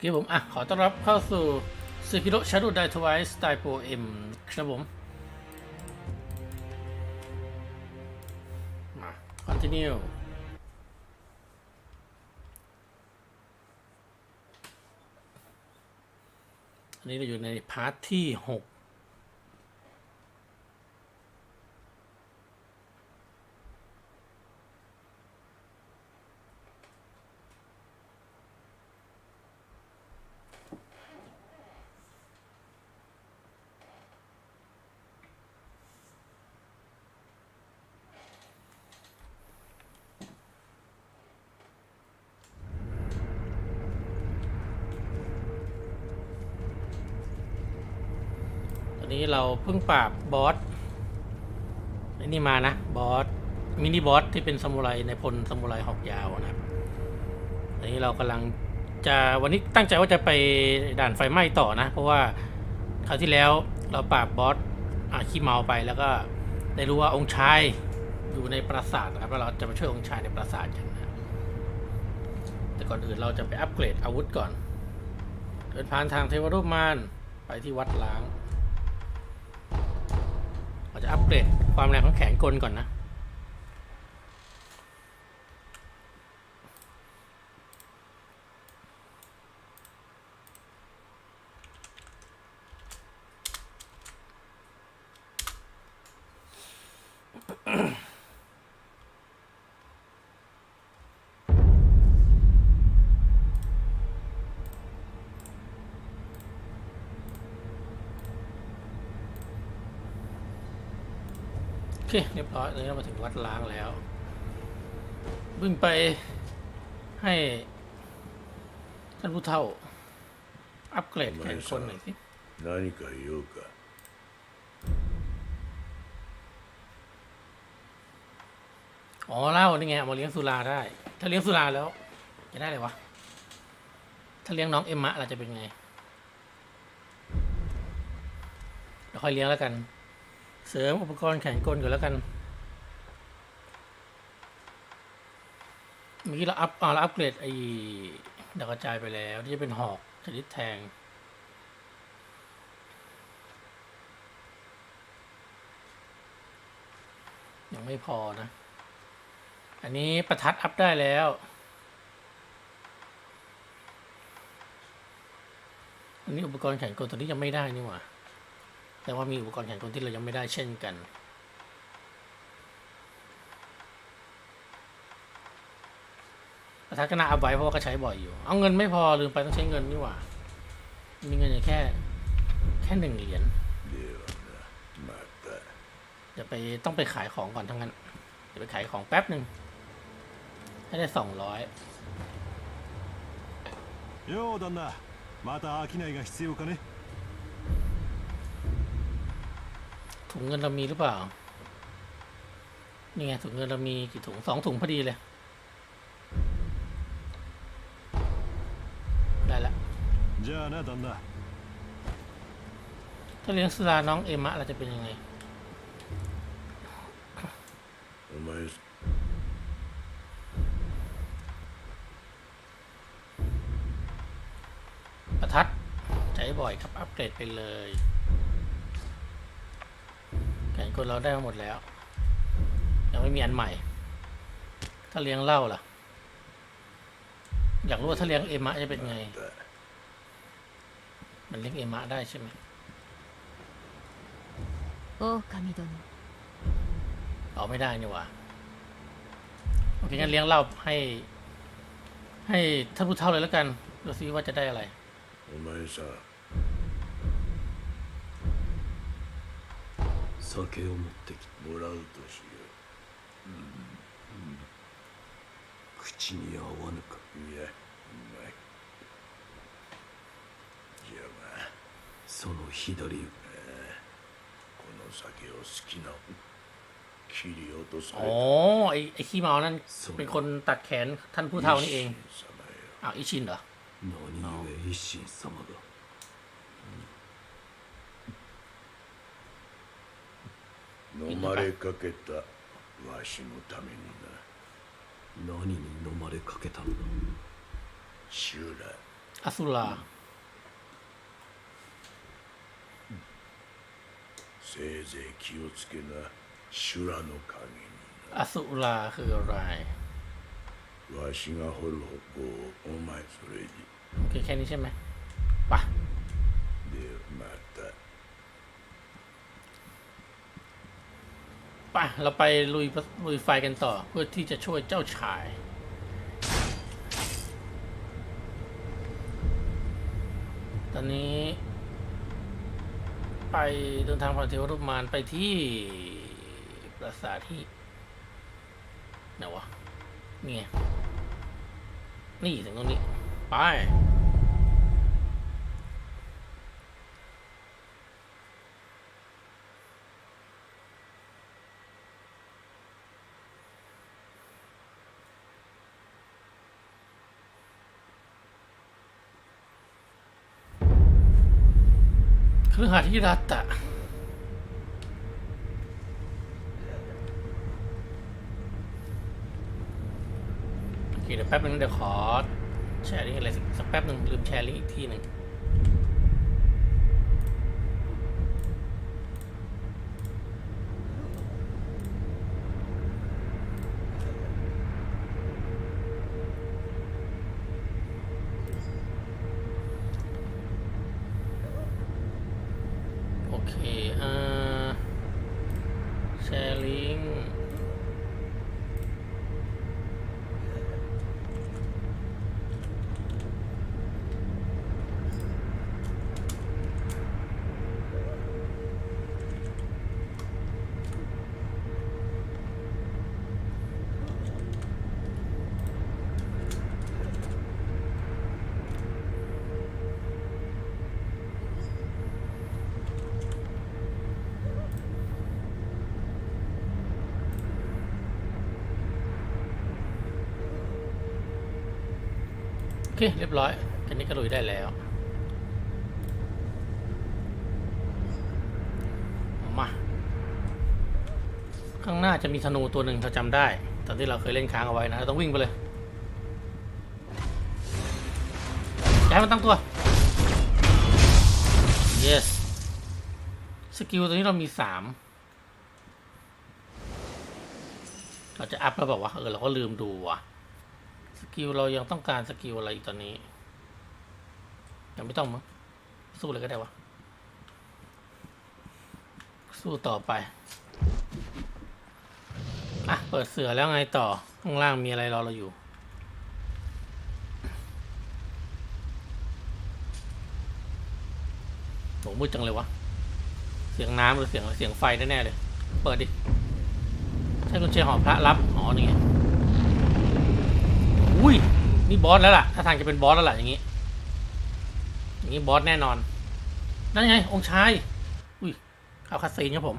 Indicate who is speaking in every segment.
Speaker 1: คือผมอะ ขอต้อนรับเข้าสู่ซูพิโรชาร์ดไดทวายสไตล์โปรเอ็มครับผม มา คอนติเนียอันนี้เราอยู่ในพาร์ทที่ 6 นี้เราเพิ่งปราบบอสไอ้นี่มานะ บอสมินิบอสที่เป็นซามูไรในพลซามูไรหอกยาวนะอันนี้เรากำลังจะวันนี้ตั้งใจว่าจะไปด่านไฟไหม้ต่อนะ เพราะว่าคราวที่แล้วเราปราบบอสอาขี้เมาไปแล้วก็ได้รู้ว่าองค์ชายอยู่ในปราสาทนะครับแล้วเราจะมาช่วยองค์ชายในปราสาทกันนะแต่ก่อนอื่นเราจะไปอัปเกรดอาวุธก่อนเดินผ่านทางเทวรูปมารไปที่วัดล้าง จะอัปเกรดความแรงของแขนกลก่อนนะ เค เรียบร้อยตอนนี้เรามาถึงวัดล้างแล้ววิ่งไปให้ท่านผู้เฒ่า อัปเกรดแขนคนหน่อยสิ
Speaker 2: 何か言うか
Speaker 1: อ๋อเหล้านี่ไงเอามาเลี้ยงสุราได้ ถ้าเลี้ยงสุราแล้ว จะได้อะไรวะ ถ้าเลี้ยงน้องเอ็มมะเราจะเป็นไงเดี๋ยวค่อยเลี้ยงแล้วกัน เสริมอุปกรณ์แขนกลก่อนแล้วกันเมื่อกี้เราอัพเราอัปเกรดไอ้ดาวกระจายไปแล้วที่จะเป็นหอกชนิดแทงยังไม่พอนะ อันนี้ประทัดอัพได้แล้ว อันนี้อุปกรณ์แข่งกลตัวนี้ยังไม่ได้นี่หว่า แต่ว่ามีอุปกรณ์แข่งกลที่เรายังไม่ได้เช่นกัน ประทัดก็น่าอัพไว้เพราะว่าก็ใช้บ่อยอยู่ เอาเงินไม่พอลืมไปต้องใช้เงินนี่หว่า มีเงินอยู่แค่ แค่หนึ่งเหรียญ
Speaker 2: ではなまた
Speaker 1: เดี๋ยวไปต้องไปขายของก่อนทั้งนั้น เดี๋ยวไปขายของแป๊บหนึ่งให้ได้สองร้อย
Speaker 3: よう旦那また商いが必要かね
Speaker 1: ถุงเงินเรามีหรือเปล่า นี่ไงถุงเงินเรามีกี่ถุงสองถุงพอดีเลย ได้ละถ้าเลี้ยงสุราน้องเอมะเราจะเป็นยังไงประทัด ใช้บ่อยครับ อัปเกรดไปเลย แขนกลเราได้มาหมดแล้ว ยังไม่มีอันใหม่ ถ้าเลี้ยงเหล้าล่ะ อยากรู้ว่าถ้าเลี้ยงเอมะจะเป็นไง
Speaker 2: だ
Speaker 1: มันเลี้ยงเอมะได้ใช่ไหม
Speaker 4: 狼殿
Speaker 1: เอาไม่ได้นี่หว่า โอเคงั้นเลี้ยงเหล้าให้ ให้ท่านผู้เฒ่าเลยแล้วกันดูซิว่าจะได้อะไร
Speaker 2: お前さ
Speaker 5: 酒を持ってき
Speaker 2: もらうとしよ
Speaker 5: 口に合わぬか
Speaker 2: ういやうまいじゃあまあ
Speaker 5: その左腕
Speaker 2: この酒を好きな切り落とさ
Speaker 1: อ๋
Speaker 2: れ
Speaker 1: อ ไอไอขี้เมานั่น
Speaker 5: そう
Speaker 1: เป็นคนตัดแขนท่านผู้เฒ่านี่เอง
Speaker 2: 一心様よ
Speaker 1: อ้าวอิชินเหรอ
Speaker 5: 何故一心様が
Speaker 2: 飲まれかけたわしのためにな
Speaker 5: 何に飲まれかけたのだ
Speaker 2: 襲来
Speaker 1: อสุรา
Speaker 2: せいぜい気をつけな修羅の影
Speaker 1: อสุราคืออะไร
Speaker 2: にわしが掘る方向お前それに
Speaker 1: โอเคแค่นี้ใช่ไหมไปะ
Speaker 2: でまた
Speaker 1: ปะเราไปลุยลุยไฟกันต่อเพื่อที่จะช่วยเจ้าชายตอนนี้ ไปเดินทางผ่านเทวรูปมารไปที่ปราสาทที่ไหนวะนี่นี่ถึงตรงนี้ ไป คือหาที่รัตอะโอเคเดี๋ยวแป๊บนึงเดี๋ยวขอแชร์ลิงก์อะไรสักสักแป๊บนึงลืมแชร์ลิงก์อีกที่หนึ่งโอเคเอ่อแชร์ลิงก์โอ เค เรียบร้อยแค่นี้ก็ลุยได้แล้ว มา ข้างหน้าจะมีธนูตัวหนึ่งเราจำได้ ตอนที่เราเคยเล่นค้างเอาไว้นะเราต้องวิ่งไปเลยย้ายมันตั้งตัว yes สกิลตัวนี้เรามีสามเราจะอัพแล้วแบบว่าเออเราก็ลืมดูว่ะ สกิลเรายังต้องการสกิลอะไรอีกตอนนี้ยังไม่ต้องมั้งสู้เลยก็ได้วะ สู้ต่อไป อะ เปิดเสือแล้วไงต่อ ข้างล่างมีอะไรรอเราอยู่ โหมืดจังเลยวะ เสียงน้ำหรือเสียงเสียงไฟแน่ๆเลย เปิดดิ ใช่กุญแจหอพระรับ อ๋อนี่ไง อุ้ย นี่บอสแล้วล่ะ ถ้าทางจะเป็นบอสแล้วล่ะอย่างนี้ อย่างนี้บอสแน่นอน นั่นไง องค์ชาย อุ้ยเข้าคาซีนครับผม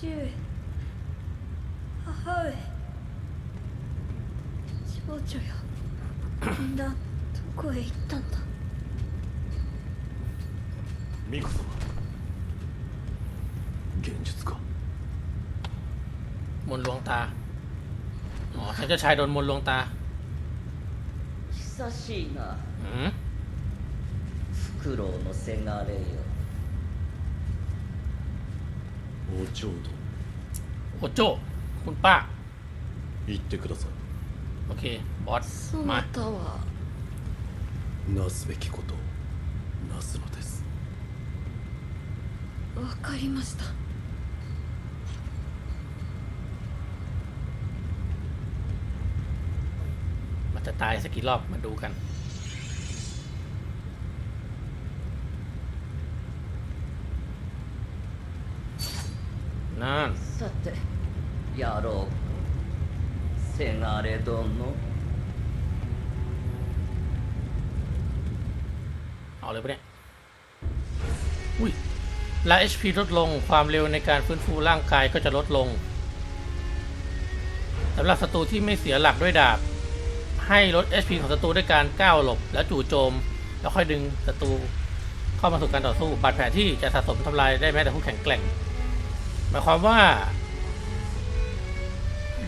Speaker 4: 父上母上少女よみんなどこへ行ったんだ
Speaker 3: ミコ様
Speaker 5: 現実か
Speaker 1: มนต์ลวงตา อ๋อฉันเจะชายโดนมนต์ลวงตา
Speaker 6: 久しいな
Speaker 1: อืม
Speaker 6: フクロウのせがれよ
Speaker 5: お嬢殿
Speaker 1: โอโจ คุณป้า
Speaker 5: 言ってください
Speaker 1: โอเค บอส
Speaker 4: そ
Speaker 1: มา
Speaker 4: なたは
Speaker 5: なすべきことをなすのです
Speaker 4: わかりました
Speaker 1: จะตายสักกี่รอบมาดูกัน นั่น
Speaker 6: さてやろうせがれ殿
Speaker 1: เอาเลยปะเนี่ย อุ้ย และ HP ลดลง ความเร็วในการฟื้นฟูร่างกายก็จะลดลง สำหรับศัตรูที่ไม่เสียหลักด้วยดาบ ให้ลด HP ของศัตรูด้วยการก้าวหลบ แล้วจู่โจม แล้วค่อยดึงศัตรูเข้ามาสู่การต่อสู้บาดแผลที่จะสะสมทำลายได้แม้แต่ผู้แข็งแกร่ง หมายความว่า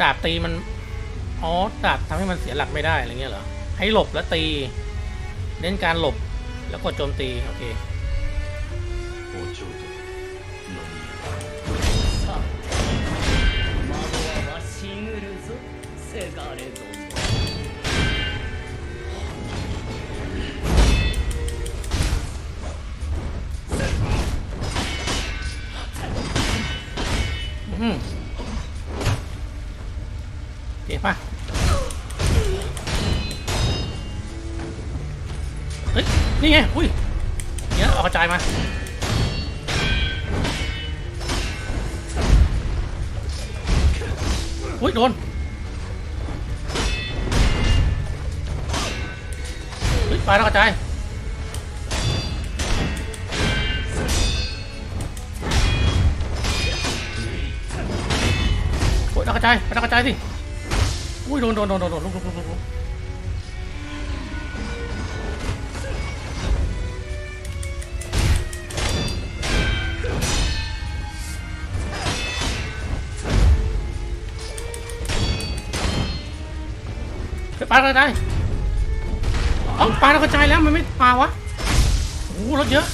Speaker 1: ดาบตีมันอ๋อดาบทำให้มันเสียหลักไม่ได้อะไรเงี้ยเหรอให้หลบและตี เน้นการหลบแล้วกดโจมตี โอเค นี่ไง อุ้ยเนี่ยเอากระจายมา อุ้ย โดนเฮ้ยไปแล้วกระจายโอ้ยกระจายไปดาวกระจายสิ อุ้ย โดนโดนโดนโดนโดนลุกลุกลุกลุก ลุกไปปลาดาวกระจายเอ้าปลาดาวกระจายแล้วมันไม่ปลาวะโอ้รถเยอะ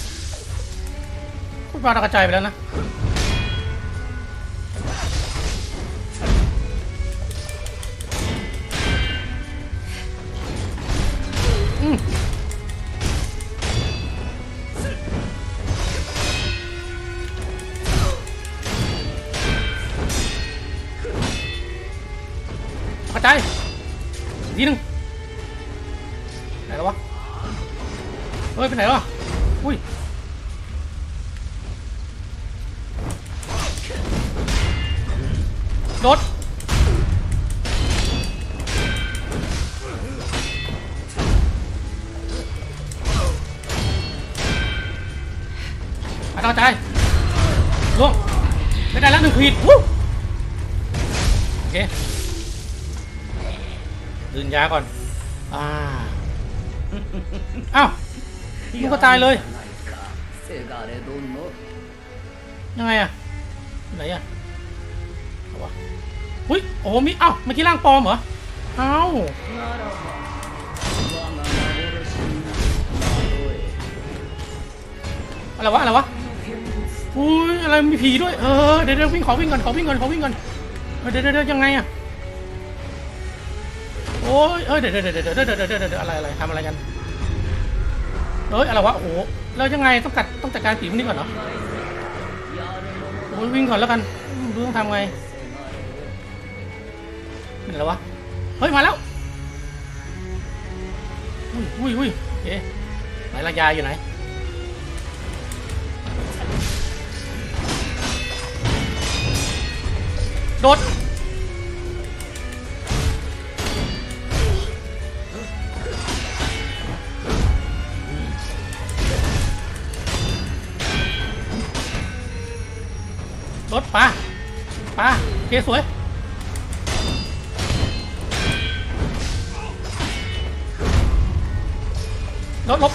Speaker 1: พูดปลาดาวกระจายไปแล้วนะ ไปไหนแล้ววะอุ้ยโดดไปกระจายล่วงไม่ได้แล้วหนึ่งขีดวู้โอเคดื่นยาก่อน อ่า อ้าว มันก็ตายเลยยังไงอะไหนอะอุ้ยโอ้มีเอ้าเมื่อกี้ร่างปลอมเหรอเอ้าอะไรวะอะไรวะอุ้ยอะไรมีผีด้วยเออเดี๋ยวเดี๋ยววิ่งขอวิ่งก่อนขอวิ่งก่อนขอวิ่งก่อนเดี๋ยวเดี๋ยวยังไงอะโอ้ยเออเดี๋ยวเดี๋ยวเดี๋ยวเดี๋ยวเดี๋ยวอะไรอะไรทำอะไรกัน เอออะไรวะโอ้โหแล้วยังไงต้องกัดต้องจัดการผีมันนี่ก่อนเหรอโอ้ยวิ่งก่อนแล้วกันดูต้องทำไงเห็นแล้ววะเฮ้ยมาแล้วอุ้ยอุ้ยอุ้ยเอ๊ะไหนระยาอยู่ไหนโดด รถปลาปลาโอเคสวยรถลบ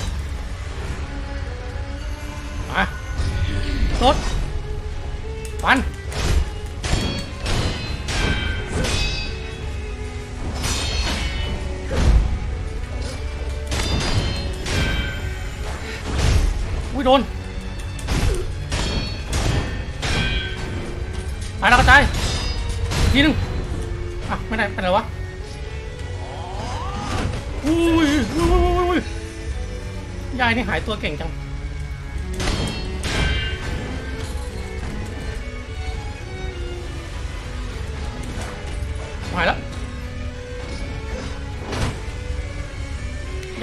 Speaker 1: ายนี่หายตัวเก่งจัง หายแล้ว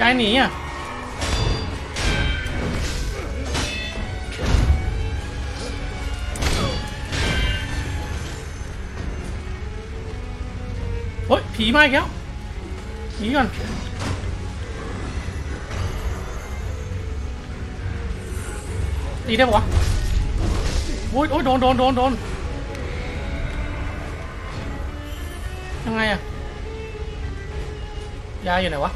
Speaker 1: ยายหนีอะเฮ้ยผีมาอีกแล้วหนีก่อน ตีได้ปะวะโอ้ยโอ้ยโดนโดนโดนโดนยังไงอะยายอยู่ไหนวะ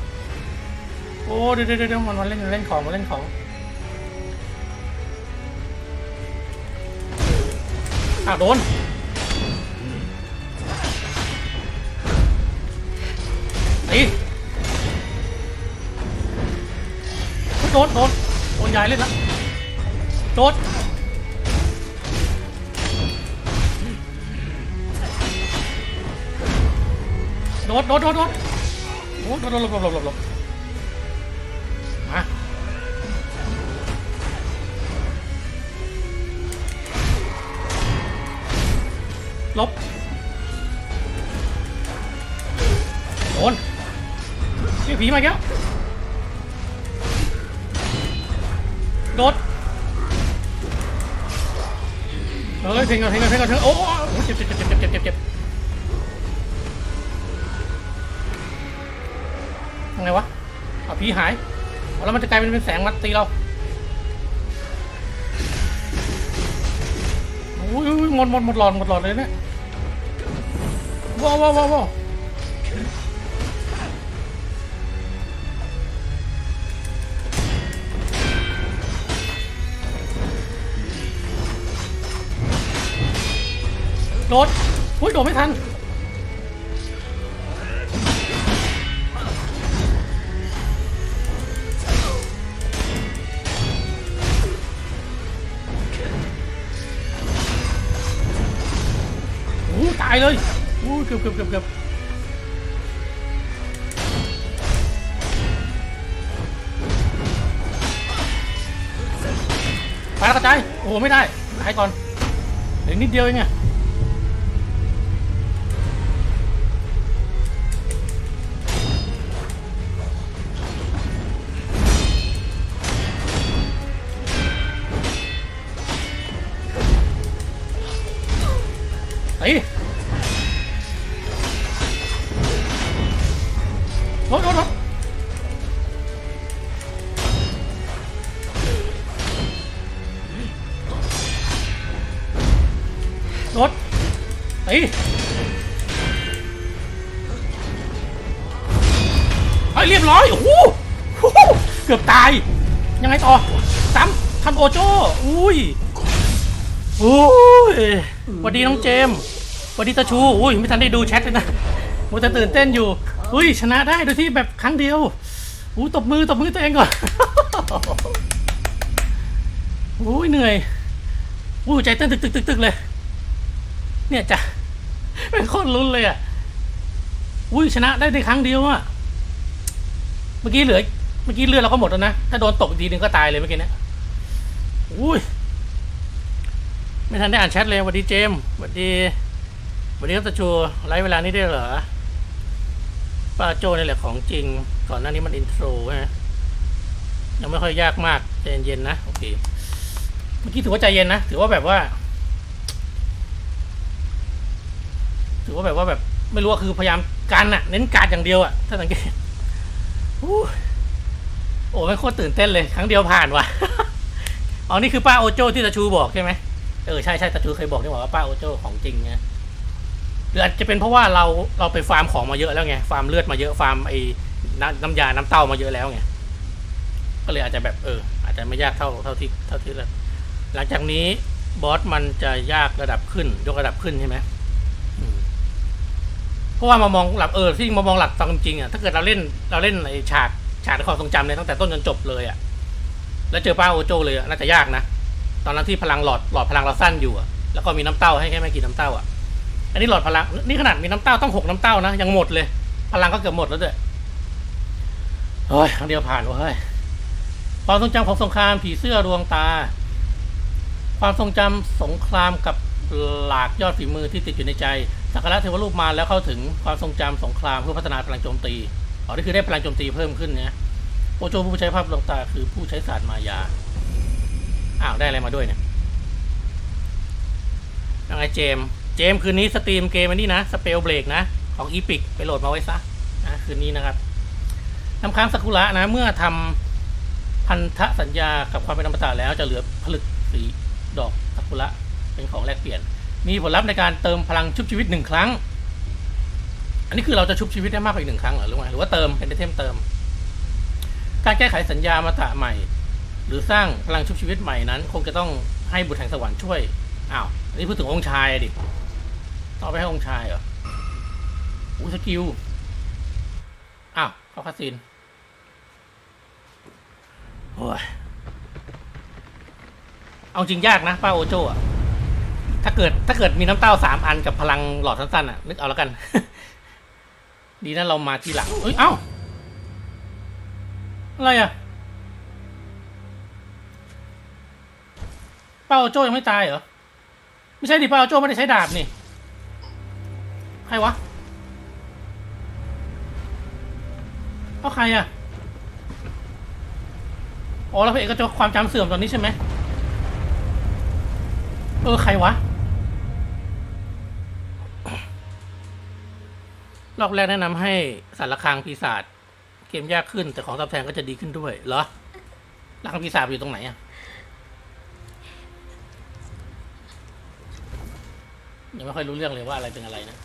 Speaker 1: โอ้เดี๋ยวเดี๋ยวมันมันเล่นมันเล่นของมันเล่นของอะโดนตีโดนโดนโดนยายเล่นละ โดโดดโดดโดดโดดโอ้โดดหลบหลบหลบหลบหลบมาหลบโดนเรียผีมาแล้วโดด เฮ้ยเพลงก่อนเพลงก่อนเพลงก่อนเพลงก่อนโอ้โหเจ็บเจ็บเจ็บเจ็บเจ็บเจ็บเจ็บทำไงวะเอาผีหายแล้วมันจะกลายเป็นเป็นแสงมาตีเราโอ้ยหมดหมดหมดหลอดหมดหลอดเลยเนี่ยว้าวว้าวว้าว โดดอุ้ยโดดไม่ทันโอ้ตายเลยโอ้เกือบเกือบเกือบเกือบไปแล้วกระจายโอ้โหไม่ได้ตายก่อนเหลือนิดเดียวเองไง ตีรถรถรถรถตีเฮ้เรียบร้อย โอ้โหเกือบตาย ยังไงต่อซ้ำทันโอโจอุ้ย โอ้ยสวัสดีน้องเจมส์ วัสดีตาชู อุ้ยไม่ทันได้ดูแชทเลยนะมัวแต่ตื่นเต้นอยู่ อุ้ยชนะได้โดยที่แบบครั้งเดียวอุ้ยตบมือตบมือตัวเองก่อนอุ้ยเหนื่อยอุ้ยใจเต้นตึกตึกตึกตึกเลย เนี่ยจ้ะเป็นคนลุ้นเลยอะอุ้ยชนะได้ในครั้งเดียวอะ เมื่อกี้เหลือ เมื่อกี้เลือดเราก็หมดแล้วนะ ถ้าโดนตกอีกทีนึงก็ตายเลยเมื่อกี้เนะอุ้ยไม่ทันได้อ่านแชทเลยสวัสดีเจมสวัสดี วัสดีครับตาชูไลฟ์เวลานี้ได้เหรอป้าโจนี่แหละของจริง ก่อนหน้านี้มันอินโทรฮะยังไม่ค่อยยากมากใจเย็นๆนะโอเคเมื่อกี้ถือว่าใจเย็นนะถือว่าแบบว่า ถือว่าแบบว่าแบบ ไม่รู้ว่าคือพยายามการอะเน้นการอย่างเดียวอะถ้าสังเกตอู้โอ้ไม่โคตรตื่นเต้นเลยครั้งเดียวผ่านว่ะอ๋อนี่คือป้าโอโจที่ตาชูบอกใช่ไหมเออใช่ใช่ตาชูเคยบอกนี่หว่าว่าป้าโอโจของจริงไง หรืออาจจะเป็นเพราะว่าเราเราไปฟาร์มของมาเยอะแล้วไงฟาร์มเลือดมาเยอะฟาร์มไอ้น้ำน้ำยาน้ำเต้ามาเยอะแล้วไงก็เลยอาจจะแบบเออ อาจจะไม่ยากเท่าเท่าที่เท่าที่เลยหลังจากนี้บอสมันจะยากระดับขึ้น ยกระดับขึ้นใช่ไหมเพราะว่ามามองหลักเออที่มามองหลักตามจริงอะถ้าเกิดเราเล่นเราเล่นไอ้ฉากฉากในความทรงจำเลยตั้งแต่ต้นจนจบเลยอะ แล้วเจอป้าโอโจเลยอะน่าจะยากนะตอนนั้นที่พลังหลอดหลอดพลังเราสั้นอยู่อะแล้วก็มีน้ำเต้าให้แค่ไม่กี่น้ำเต้าอะ อันนี้หลอดพลัง นี่ขนาดมีน้ำเต้าต้องหกน้ำเต้านะ ยังหมดเลย พลังก็เกือบหมดแล้วด้วยเฮ้ยครั้งเดียวผ่านวะเฮ้ยความทรงจำของสงครามผีเสื้อดวงตา ความทรงจำสงครามกับหลากยอดฝีมือที่ติดอยู่ในใจสักการะเทวรูปมาแล้วเข้าถึงความทรงจำสงครามเพื่อพัฒนาพลังโจมตีอ๋อนี่คือได้พลังโจมตีเพิ่มขึ้นเนี่ยโอโจผู้ใช้ภาพดวงตาคือผู้ใช้ศาสตร์มายาอ้าวได้อะไรมาด้วยเนี่ยยังไงเจม เจมคืนนี้สตรีมเกมอันนี้นะสเปลเบรกนะ ของอีพิกไปโหลดมาไว้ซะนะคืนนี้นะครับน้ำค้างสักุระนะ เมื่อทำพันธสัญญากับความเป็นอมตะแล้วจะเหลือผลึกสีดอกสักุระเป็นของแลกเปลี่ยน มีผลลัพธ์ในการเติมพลังชุบชีวิตหนึ่งครั้ง อันนี้คือเราจะชุบชีวิตได้มากกว่าอีกหนึ่งครั้งหรือว่าหรือว่าเติมเป็นไอเทมเติม การแก้ไขสัญญามาตะใหม่ หรือสร้างพลังชุบชีวิตใหม่นั้น คงจะต้องให้บุตรแห่งสวรรค์ช่วยอ้าวอันนี้พูดถึงองค์ชายดิ เอาไปให้องค์ชายเหรออู้สกิล อ้าว เข้าคาสินโอ้ยเอาจริงยากนะ ป้าโอโจอะถ้าเกิดถ้าเกิดมีน้ำเต้าสามอันกับพลังหลอดสั้นๆอะนึกเอาแล้วกัน ดีนะเรามาทีหลังเอ้ย เอ้า อะไรอะป้าโอโจยังไม่ตายเหรอ ไม่ใช่ดิป้าโอโจไม่ได้ใช้ดาบนี่ ใครวะเอาใครอะอ๋อแล้วพระเอกก็จะความจำเสื่อมตอนนี้ใช่ไหมเออใครวะรอบแรกแนะนำให้สารคางปีศาจเกมยากขึ้น แต่ของตอบแทนก็จะดีขึ้นด้วย เหรอรางปีศาจอยู่ตรงไหนอะยังไม่ค่อยรู้เรื่องเลยว่าอะไรเป็นอะไรนะ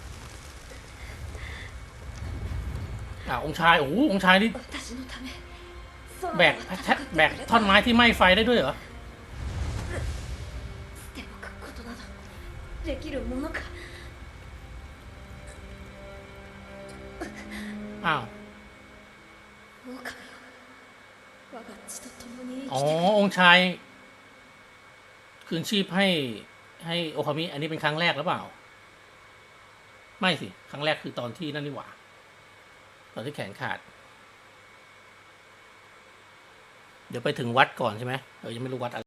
Speaker 1: อ่าองชายโอ้โหองชายนี่แบกแทแบกท่อนไม้ที่ไหม้ไฟได้ด้วยเหรออ้าวอ๋อองชาย คืนชีพให้ให้โอคามิ อันนี้เป็นครั้งแรกหรือเปล่า ไม่สิ ครั้งแรกคือตอนที่นั่นนี่หว่า ตอนที่แขนขาด เดี๋ยวไปถึงวัดก่อนใช่ไหมเรายังไม่รู้วัดอะไร